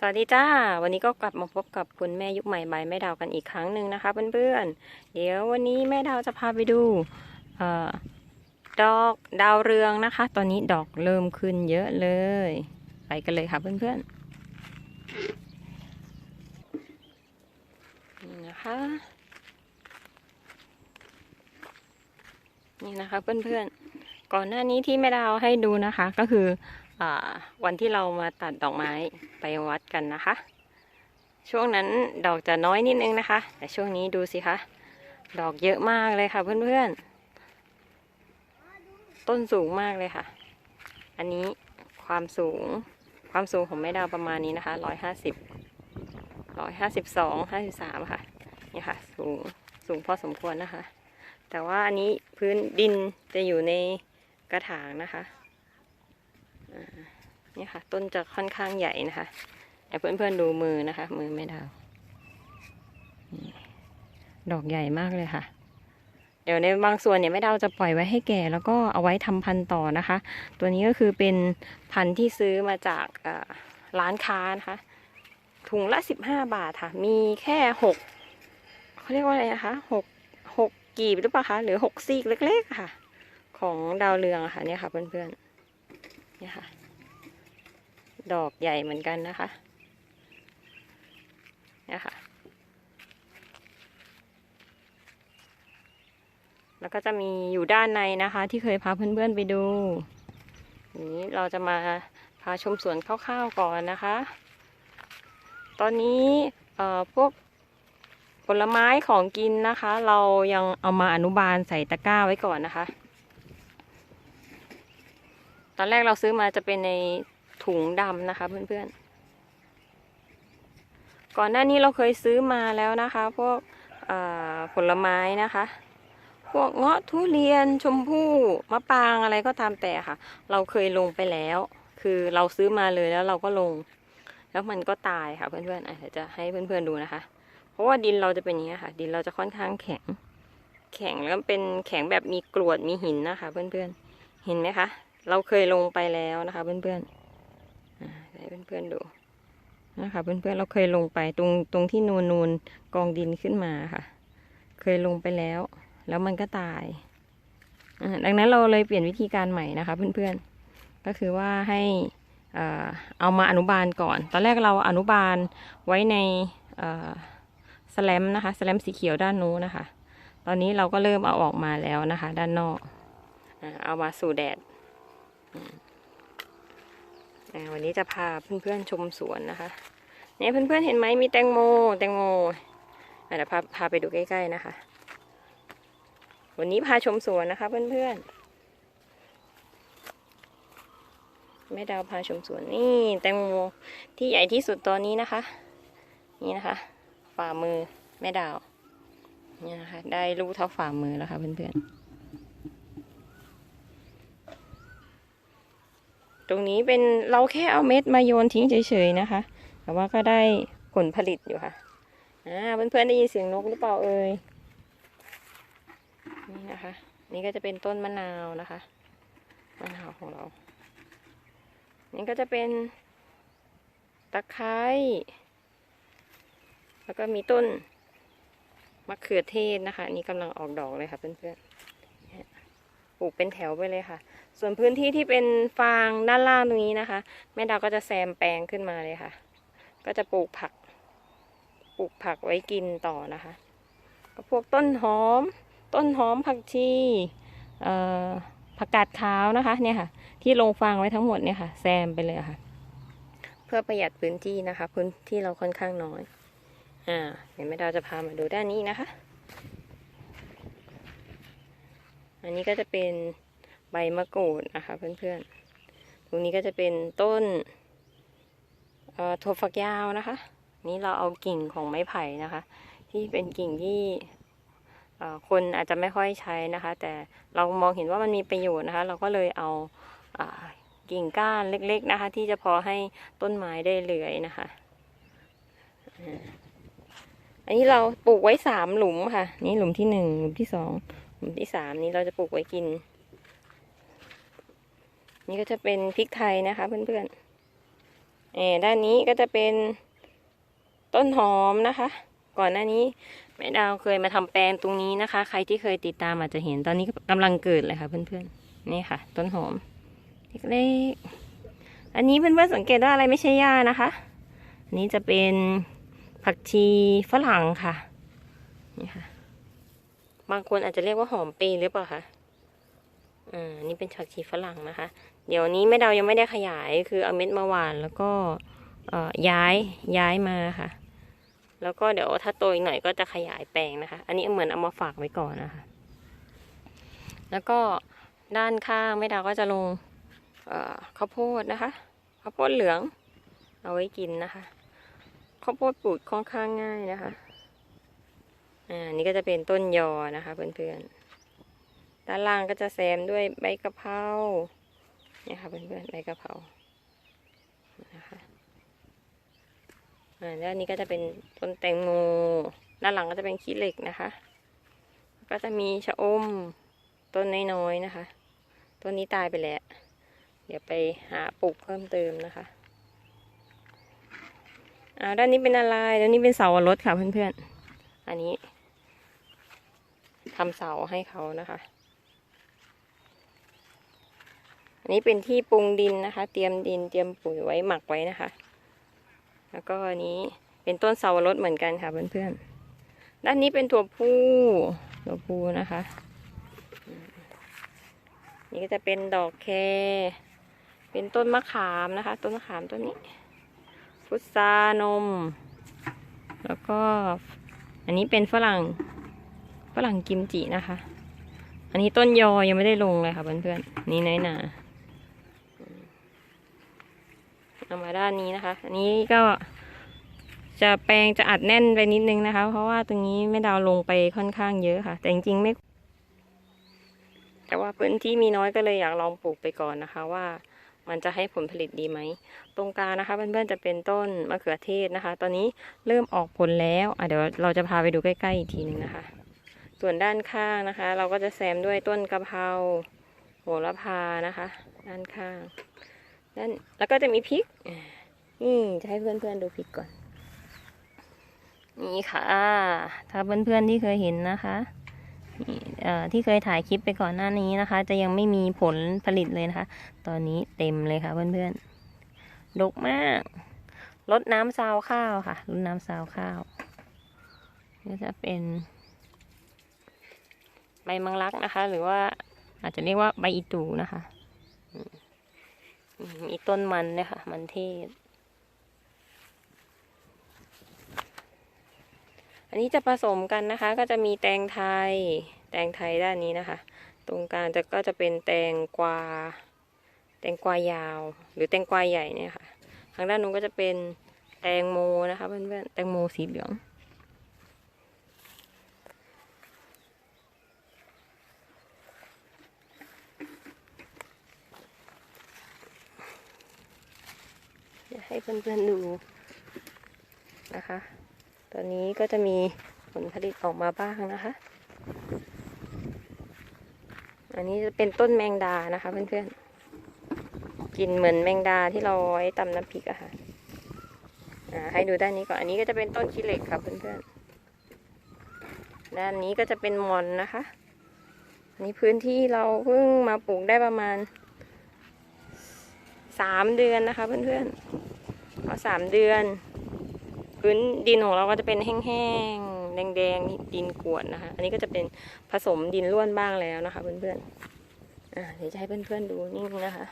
สวัสดีจ้า วันนี้ก็กลับมาพบกับคุณแม่ยุคใหม่ใบแม่ดาวกันอีกครั้งหนึ่งนะคะเพื่อนๆ เดี๋ยววันนี้แม่ดาวจะพาไปดูออดอกดาวเรืองนะคะ ตอนนี้ดอกเริ่มขึ้นเยอะเลย ไปกันเลยค่ะเพื่อนๆ นี่นะคะ นี่นะคะเพื่อนๆ ก่อนหน้านี้ที่แม่ดาวให้ดูนะคะก็คือ วันที่เรามาตัดดอกไม้ไปวัดกันนะคะ ช่วงนั้นดอกจะน้อยนิดนึงนะคะ แต่ช่วงนี้ดูสิคะดอกเยอะมากเลยค่ะเพื่อนๆ ต้นสูงมากเลยค่ะ อันนี้ความสูงความสูงของแม่ดาวประมาณนี้นะคะร้อยห้าสิบร้อยห้าสิบสองห้าสิบสามค่ะนี่ค่ะ สูงสูงพอสมควรนะคะ แต่ว่าอันนี้พื้นดินจะอยู่ในกระถางนะคะ นี่ค่ะ ต้นจะค่อนข้างใหญ่นะคะแต่เพื่อนๆดูมือนะคะ มือแม่ดาวดอกใหญ่มากเลยค่ะ เดี๋ยวในบางส่วนเนี่ยแม่ดาวจะปล่อยไว้ให้แก่ แล้วก็เอาไว้ทำพันธุ์ต่อนะคะ ตัวนี้ก็คือเป็นพันธุ์ที่ซื้อมาจากร้านค้านะคะ ถุงละสิบห้าบาทค่ะ มีแค่หกเขาเรียกว่าอะไรนะคะหกหกกีบหรือเปล่าคะ หรือหกซีกเล็ก ๆ ค่ะ ของดาวเรืองะค่ะเนี่ยค่ะเพื่อนๆ นี่ค่ะดอกใหญ่เหมือนกันนะคะนี่ค่ะแล้วก็จะมีอยู่ด้านในนะคะ ที่เคยพาเพื่อนๆไปดูนี้เราจะมาพาชมสวนคร่าวๆก่อนนะคะ ตอนนี้พวกผลไม้ของกินนะคะ เรายังเอามาอนุบาลใส่ตะกร้าไว้ก่อนนะคะ ตอนแรกเราซื้อมาจะเป็นในถุงดำนะคะ เพื่อนๆ ก่อนหน้านี้เราเคยซื้อมาแล้วนะคะ พวกผลไม้นะคะ พวกเงาะทุเรียนชมพู่มะปรางอะไรก็ตามแต่ค่ะ เราเคยลงไปแล้ว คือเราซื้อมาเลยแล้วเราก็ลง แล้วมันก็ตายค่ะเพื่อนๆอะเดี๋ยวจะให้เพื่อนๆดูนะคะ เพราะว่าดินเราจะเป็นอย่างนี้ค่ะ ดินเราจะค่อนข้างแข็ง แข็งแล้วก็เป็นแข็งแบบมีกรวดมีหินนะคะ เพื่อนๆเห็นไหมคะ เราเคยลงไปแล้วนะคะ เพื่อนๆอ่าให้เพื่อนๆดูนะคะเพื่อนๆเราเคยลงไปตรงตรงที่นูนนูนกองดินขึ้นมาค่ะ เคยลงไปแล้ว แล้วมันก็ตายดังนั้นเราเลยเปลี่ยนวิธีการใหม่นะคะ เพื่อนๆก็คือว่าให้เอามาอนุบาลก่อน ตอนแรกเราอนุบาลไว้ในสแลมนะคะสแลมสีเขียวด้านนู้นนะคะ ตอนนี้เราก็เริ่มเอาออกมาแล้วนะคะ ด้านนอก เอามาสู่แดด วันนี้จะพาเพื่อนๆชมสวนนะคะเนี่ยเพื่อนๆเห็นไหมมีแตงโม แตงโมเดี๋ยวพาพาไปดูใกล้ๆนะคะ วันนี้พาชมสวนนะคะ เพื่อนๆแม่ดาวพาชมสวนนี่ แตงโมที่ใหญ่ที่สุดตอนนี้นะคะ นี่นะคะฝ่ามือแม่ดาวเนี่ยนะคะ ได้ลูกเท่าฝ่ามือแล้วค่ะเพื่อนๆ ตรงนี้เป็นเราแค่เอาเม็ดมาโยนทิ้งเฉยๆนะคะ แต่ว่าก็ได้ผลผลิตอยู่ค่ะอ่าเพื่อนๆได้ยินเสียงนกหรือเปล่าเอ่ยนี่นะคะ นี่ก็จะเป็นต้นมะนาวนะคะมะนาวของเรา นี่ก็จะเป็นตะไคร้แล้วก็มีต้นมะเขือเทศนะคะอันนี้กำลังออกดอกเลยค่ะเพื่อนๆ ปลูกเป็นแถวไปเลยค่ะ ส่วนพื้นที่ที่เป็นฟางด้านล่างตรงนี้นะคะ แม่ดาวก็จะแซมแปลงขึ้นมาเลยค่ะ ก็จะปลูกผัก ปลูกผักไว้กินต่อนะคะ ก็พวกต้นหอม ต้นหอมผักชีผักกาดขาวนะคะเนี่ยค่ะ ที่ลงฟางไว้ทั้งหมดเนี่ยค่ะ แซมไปเลยค่ะ เพื่อประหยัดพื้นที่นะคะ พื้นที่เราค่อนข้างน้อย อ่าเดี๋ยวแม่ดาวจะพามาดูด้านนี้นะคะ อันนี้ก็จะเป็นใบมะกรูดนะคะเพื่อนๆ ตรงนี้ก็จะเป็นต้นเอ่อถั่วฝักยาวนะคะ นี่เราเอากิ่งของไม้ไผ่นะคะ ที่เป็นกิ่งที่เอ่อคนอาจจะไม่ค่อยใช้นะคะ แต่เรามองเห็นว่ามันมีประโยชน์นะคะ เราก็เลยเอาอ่ากิ่งก้านเล็ก ๆนะคะ ที่จะพอให้ต้นไม้ได้เลื้อยนะคะ อันนี้เราปลูกไว้สามหลุมค่ะ นี่หลุมที่หนึ่งหลุมที่สอง หลุมที่สามนี้เราจะปลูกไว้กิน นี่ก็จะเป็นพริกไทยนะคะ เพื่อนๆเออด้านนี้ก็จะเป็นต้นหอมนะคะ ก่อนหน้านี้แม่ดาวเคยมาทำแปลงตรงนี้นะคะ ใครที่เคยติดตามอาจจะเห็นตอนนี้กำลังเกิดเลยค่ะเพื่อนๆนี่ค่ะ ต้นหอมเล็กๆอันนี้เพื่อนๆสังเกตว่าอะไรไม่ใช่หญ้านะคะอันนี้จะเป็นผักชีฝรั่งค่ะนี่ค่ะ บางคนอาจจะเรียกว่าหอมเปรย์หรือเปล่าคะอ่านี่เป็นผักชีฝรั่งนะคะ เดี๋ยวนี้แม่ดาวยังไม่ได้ขยาย คือเอาเม็ดมาหวานแล้วก็เอ่อย้ายย้ายมาค่ะ แล้วก็เดี๋ยวถ้าโตอีกหน่อยก็จะขยายแปลงนะคะ อันนี้เหมือนเอามาฝากไว้ก่อนนะคะ แล้วก็ด้านข้างแม่ดาวก็จะลงเอ่อข้าวโพดนะคะข้าวโพดเหลือง เอาไว้กินนะคะข้าวโพดปลูกค่อนข้างง่ายนะคะ อ่านี่ก็จะเป็นต้นยอนะคะเพื่อนๆ ด้านล่างก็จะแซมด้วยใบกะเพราเนี่ยค่ะเพื่อนๆ ใบกะเพรา นะคะอ่าด้านนี้ก็จะเป็นต้นแตงโม ด้านหลังก็จะเป็นขี้เหล็กนะคะ ก็จะมีชะอมต้นน้อยๆนะคะ ต้นนี้ตายไปแล้ว เดี๋ยวไปหาปลูกเพิ่มเติมนะคะอ่าด้านนี้เป็นอะไร ด้านนี้เป็นเสาวรสค่ะเพื่อนๆ อันนี้ ทำเสาให้เขานะคะ อันนี้เป็นที่ปรุงดินนะคะ เตรียมดินเตรียมปุ๋ยไว้หมักไว้นะคะ แล้วก็อันนี้เป็นต้นเสาวรสเหมือนกันค่ะเพื่อนๆ ด้านนี้เป็นถั่วพูถั่วพูนะคะ นี่ก็จะเป็นดอกแค เป็นต้นมะขามนะคะ ต้นมะขามต้นนี้ พุทรานม แล้วก็อันนี้เป็นฝรั่ง ฝรั่งกิมจินะคะ อันนี้ต้นยอยังไม่ได้ลงเลยค่ะเพื่อนๆ นี่น้อยหนาเอามาด้านนี้นะคะ อันนี้ก็จะแปลงจะอัดแน่นไปนิดนึงนะคะ เพราะว่าตรงนี้ไม่ดาวลงไปค่อนข้างเยอะค่ะ แต่จริงๆไม่ แต่ว่าพื้นที่มีน้อยก็เลยอยากลองปลูกไปก่อนนะคะว่ามันจะให้ผลผลิตดีไหม ตรงกลางนะคะเพื่อนๆจะเป็นต้นมะเขือเทศนะคะ ตอนนี้เริ่มออกผลแล้วอะเดี๋ยวเราจะพาไปดูใกล้ๆอีกทีหนึงนะคะ ส่วนด้านข้างนะคะ เราก็จะแซมด้วยต้นกะเพราโหระพานะคะ ด้านข้างด้านแล้วก็จะมีพริกอ่านี่จะให้เพื่อนๆดูพริกก่อน นี่ค่ะ ถ้าเพื่อนๆที่เคยเห็นนะคะที่เคยถ่ายคลิปไปก่อนหน้านี้นะคะ จะยังไม่มีผลผลิตเลยนะคะ ตอนนี้เต็มเลยค่ะเพื่อนๆดกมากลดน้ำซาวข้าวค่ะลดน้ำซาวข้าวก็จะเป็น ใบมังลักนะคะ หรือว่าอาจจะเรียกว่าใบอีตูนะคะมีต้นมันเนี่ยค่ะ มันเทศ อันนี้จะผสมกันนะคะ ก็จะมีแตงไทย แตงไทยด้านนี้นะคะ ตรงกลางจะก็จะเป็นแตงกวา แตงกวายาว หรือแตงกวาใหญ่เนี่ยค่ะ ทางด้านนู้นก็จะเป็นแตงโมนะคะเพื่อนๆ แตงโมสีเหลือง เดี๋ยว ให้เพื่อนๆดูนะคะ ตอนนี้ก็จะมีผลผลิตออกมาบ้างนะคะ อันนี้จะเป็นต้นแมงดานะคะเพื่อนๆ กินเหมือนแมงดาที่เราไว้ตำน้ำพริกอะค่ะอ่าให้ดูด้านนี้ก่อน อันนี้ก็จะเป็นต้นขี้เหล็กค่ะเพื่อนๆ ด้านนี้ก็จะเป็นมอนนะคะอันนี้พื้นที่เราเพิ่งมาปลูกได้ประมาณสามเดือนนะคะเพื่อนๆ สามเดือน พื้นดินของเราก็จะเป็นแห้งๆแดงๆดินกรวดนะคะ อันนี้ก็จะเป็นผสมดินร่วนบ้างแล้วนะคะ เพื่อนๆอ่าเดี๋ยวจะให้เพื่อนๆดูนี่นะคะ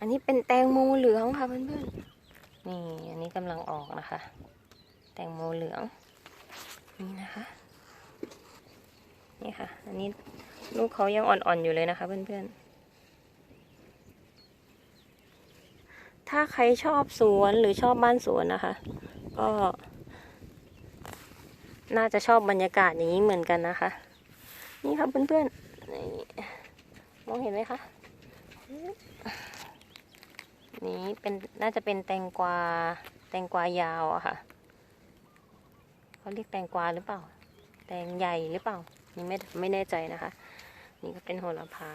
อันนี้เป็นแตงโมเหลืองค่ะเพื่อนๆนี่อันนี้กำลังออกนะคะ แตงโมเหลืองนี่นะคะนี่ค่ะ อันนี้ลูกเขายังอ่อนๆอยู่เลยนะคะ เพื่อนๆ ถ้าใครชอบสวนหรือชอบบ้านสวนนะคะ ก็ น่าจะชอบบรรยากาศอย่างนี้เหมือนกันนะคะ นี่ครับเพื่อนๆมองเห็นไหมคะนี่เป็นน่าจะเป็นแตงกวาแตงกวายาวอะค่ะเขาเรียกแตงกวาหรือเปล่า แตงใหญ่หรือเปล่า นี่ไม่ไม่แน่ใจนะคะ นี่ก็เป็นโหระพา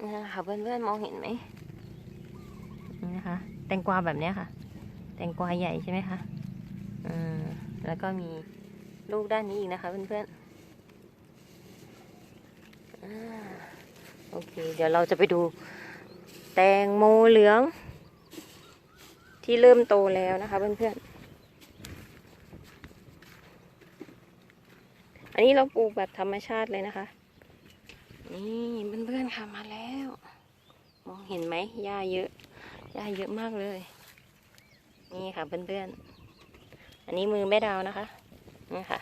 นี่นะคะเพื่อนๆมองเห็นไหมนี่นะคะ แตงกวาแบบนี้ค่ะ แตงกวาใหญ่ใช่ไหมคะอืมแล้วก็มีลูกด้านนี้อีกนะคะเพื่อนๆอโอเค เดี๋ยวเราจะไปดู แตงโมเหลือง ที่เริ่มโตแล้วนะคะเพื่อนๆอันนี้เราปลูกแบบธรรมชาติเลยนะคะ นี่เพื่อนๆค่ะมาแล้ว มองเห็นไหมหญ้าเยอะหญ้าเยอะมากเลย นี่ค่ะเพื่อนๆ อันนี้มือแม่ดาวนะคะนี่ค่ะ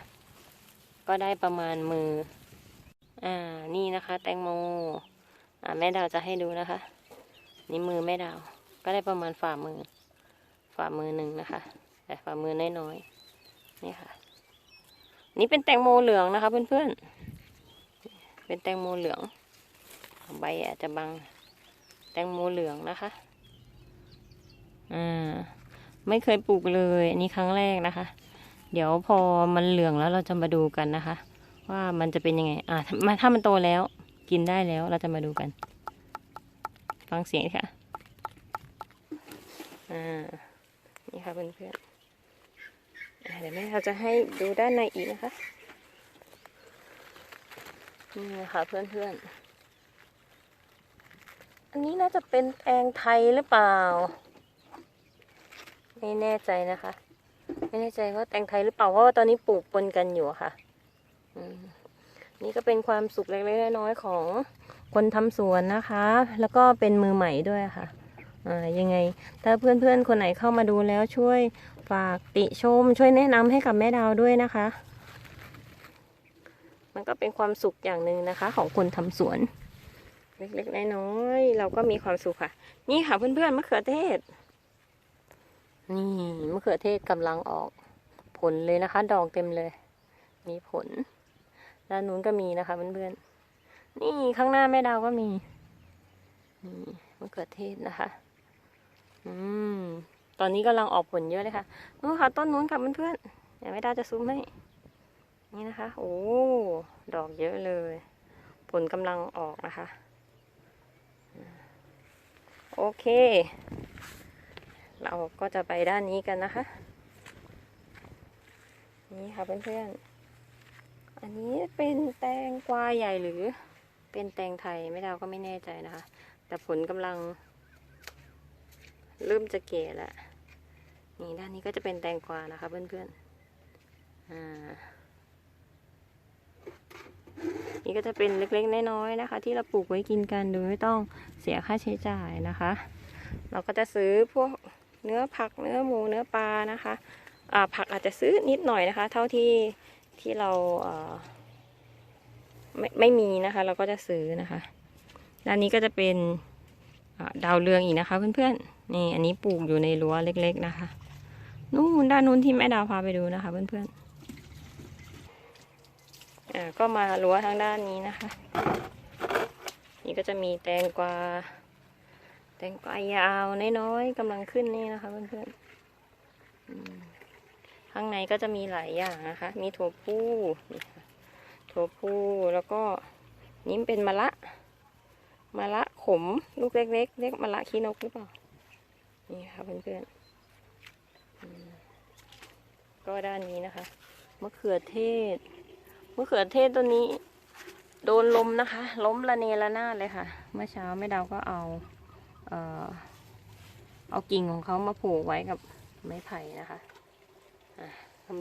ก็ได้ประมาณมือ อ่านี่นะคะ แตงโม อ่าแม่ดาวจะให้ดูนะคะ นี่มือแม่ดาว ก็ได้ประมาณฝ่ามือ ฝ่ามือหนึ่งนะคะ แต่ฝ่ามือน้อยๆนี่ค่ะ นี่เป็นแตงโมเหลืองนะคะ เพื่อนๆ เป็นแตงโมเหลือง ใบอาจจะบัง แตงโมเหลืองนะคะ อ่า ไม่เคยปลูกเลย อันนี้ครั้งแรกนะคะ เดี๋ยวพอมันเหลืองแล้วเราจะมาดูกันนะคะ ว่ามันจะเป็นยังไง อ่ามาถ้ามันโตแล้ว กินได้แล้วเราจะมาดูกัน ฟังเสียงค่ะ อ่า นี่ค่ะเพื่อนๆเดี๋ยวแม่เราจะให้ดูด้านในอีกนะคะ นี่นะคะเพื่อนๆ อันนี้น่าจะเป็นแตงไทยหรือเปล่า ไม่แน่ใจนะคะ ไม่แน่ใจว่าแตงไทยหรือเปล่าเพราะว่าตอนนี้ปลูกปนกันอยู่ค่ะนี่ก็เป็นความสุขเล็กๆน้อยๆของคนทำสวนนะคะ แล้วก็เป็นมือใหม่ด้วยค่ะยังไง ถ้าเพื่อนๆ คนไหนเข้ามาดูแล้วช่วยฝากติชม ช่วยแนะนำให้กับแม่ดาวด้วยนะคะ มันก็เป็นความสุขอย่างหนึ่งนะคะ ของคนทำสวน เล็กๆน้อยๆเราก็มีความสุขค่ะ นี่ค่ะเพื่อนๆมะเขือเทศ นี่มะเขือเทศกำลังออกผลเลยนะคะ ดอกเต็มเลย มีผล ด้านนู้นก็มีนะคะเพื่อนๆนี่ข้างหน้าแม่ดาวก็มีนี่มะเขือเทศนะคะ อืมตอนนี้กำลังออกผลเยอะเลยค่ะนู้นค่ะต้นนู้นค่ะเพื่อนๆเดี๋ยวแม่ดาวจะซูมให้ นี่นะคะ โอ้ ดอกเยอะเลย ผลกำลังออกนะคะ โอเค เราก็จะไปด้านนี้กันนะคะ นี่ค่ะเพื่อนๆ อันนี้เป็นแตงกวาใหญ่หรือ เป็นแตงไทยไม่ดาวก็ไม่แน่ใจนะคะ แต่ผลกำลัง เริ่มจะเก่แล้วนี่ด้านนี้ก็จะเป็นแตงกวานะคะเพื่อนๆ อ่า นี่ก็จะเป็นเล็กๆน้อยๆนะคะ ที่เราปลูกไว้กินกันโดยไม่ต้องเสียค่าใช้จ่ายนะคะ เราก็จะซื้อพวกเนื้อผักเนื้อหมูเนื้อปลานะคะอ่าผักอาจจะซื้อนิดหน่อยนะคะ เท่าที่ที่เราเอ่อไม่ไม่มีนะคะ เราก็จะซื้อนะคะด้านนี้ก็จะเป็นดาวเรืองอีกนะคะเพื่อนๆนี่อันนี้ปลูกอยู่ในรั้วเล็ก ๆ นะคะนู่นด้านนู้นที่แม่ดาวพาไปดูนะคะ เพื่อนๆ อ่าก็มารั้วทางด้านนี้นะคะ นี่ก็จะมีแตงกวา แตงกวายาวน้อยๆกำลังขึ้นนี่นะคะเพื่อนๆข้างในก็จะมีหลายอย่างนะคะ มีถั่วพูนี่ค่ะถั่วพูแล้วก็นี่เป็นมะละมะละขมลูกเล็กๆเรียกมะละขี้นกหรือเปล่า นี่ค่ะเพื่อนๆก็ด้านนี้นะคะมะเขือเทศ มะเขือเทศต้นนี้ โดนลมนะคะ ล้มระเนระนาดเลยค่ะ เมื่อเช้าแม่ดาวก็เอาเออเอากิ่งของเขามาผูกไว้กับไม้ไผ่นะคะอะ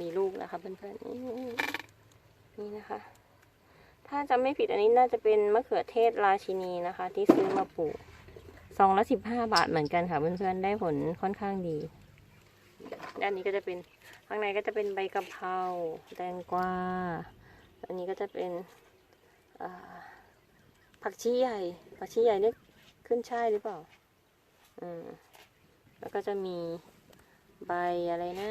มีลูกนะคะเพื่อนๆนี่นี่นะคะ ถ้าจำไม่ผิดอันนี้น่าจะเป็นมะเขือเทศราชินีนะคะ ที่ซื้อมาปลูกซองละสิบห้าบาทเหมือนกันค่ะเพื่อนๆได้ผลค่อนข้างดีด้านนี้ก็จะเป็นข้างในก็จะเป็นใบกะเพราแตงกวา อันนี้ก็จะเป็นผักชีใหญ่ ผักชีใหญ่นี่ขึ้นช่ายหรือเปล่า อืม แล้วก็จะมีใบอะไรนะ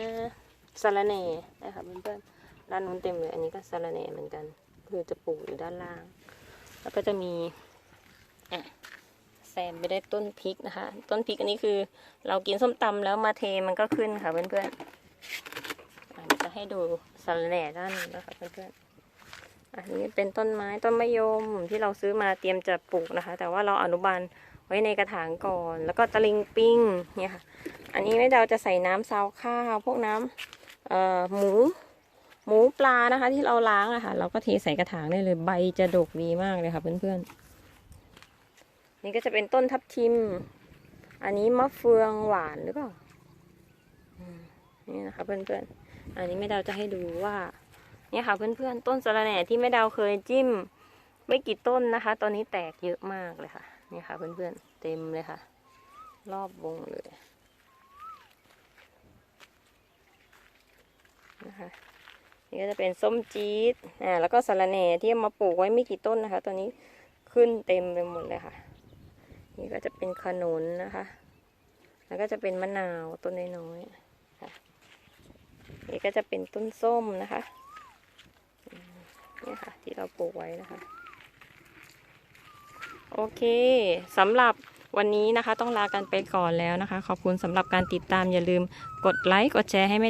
สะระแหน่นะคะเพื่อนๆด้านนู้นเต็มเลย อันนี้ก็สะระแหน่เหมือนกัน คือจะปลูกอยู่ด้านล่าง แล้วก็จะมีอะแซมไปได้ต้นพริกนะคะ ต้นพริกอันนี้คือ เรากินส้มตำแล้วมาเทมันก็ขึ้นค่ะเพื่อนๆอะเดี๋ยวจะให้ดูสะระแหน่ด้านนี้นะคะเพื่อนๆ อันนี้เป็นต้นไม้ต้นมะยมที่เราซื้อมาเตรียมจะปลูกนะคะ แต่ว่าเราอนุบาลไว้ในกระถางก่อน แล้วก็ตะลิงปิ้งเนี่ยค่ะ อันนี้แม่ดาวจะใส่น้ำซาวข้าวพวกน้ำเอ่อหมู หมูปลานะคะ ที่เราล้างอะค่ะ เราก็เทใส่กระถางได้เลยใบจะดกดีมากเลยค่ะ เพื่อนๆ นี่ก็จะเป็นต้นทับทิม อันนี้มะเฟืองหวานหรือเปล่านี่นะคะเพื่อนๆ อันนี้แม่ดาวจะให้ดูว่า เนี่ยค่ะเพื่อนๆ ต้นสะระแหน่ที่แม่ดาวเคยจิ้ม ไม่กี่ต้นนะคะ ตอนนี้แตกเยอะมากเลยค่ะ เนี่ยค่ะเพื่อนๆ เต็มเลยค่ะ รอบวงเลยนะคะนี่ก็จะเป็นส้มจี๊ด อ่า แล้วก็สะระแหน่ที่เอามาปลูกไว้ไม่กี่ต้นนะคะ ตอนนี้ขึ้นเต็มไปหมดเลยค่ะ นี่ก็จะเป็นขนุนนะคะ แล้วก็จะเป็นมะนาวต้นน้อยๆค่ะ นี่ก็จะเป็นต้นส้มนะคะ นี่ค่ะ ที่เราปลูกไว้นะคะ โอเคสำหรับวันนี้นะคะ ต้องลากันไปก่อนแล้วนะคะ ขอบคุณสำหรับการติดตามอย่าลืมกดไลค์กดแชร์ให้แม่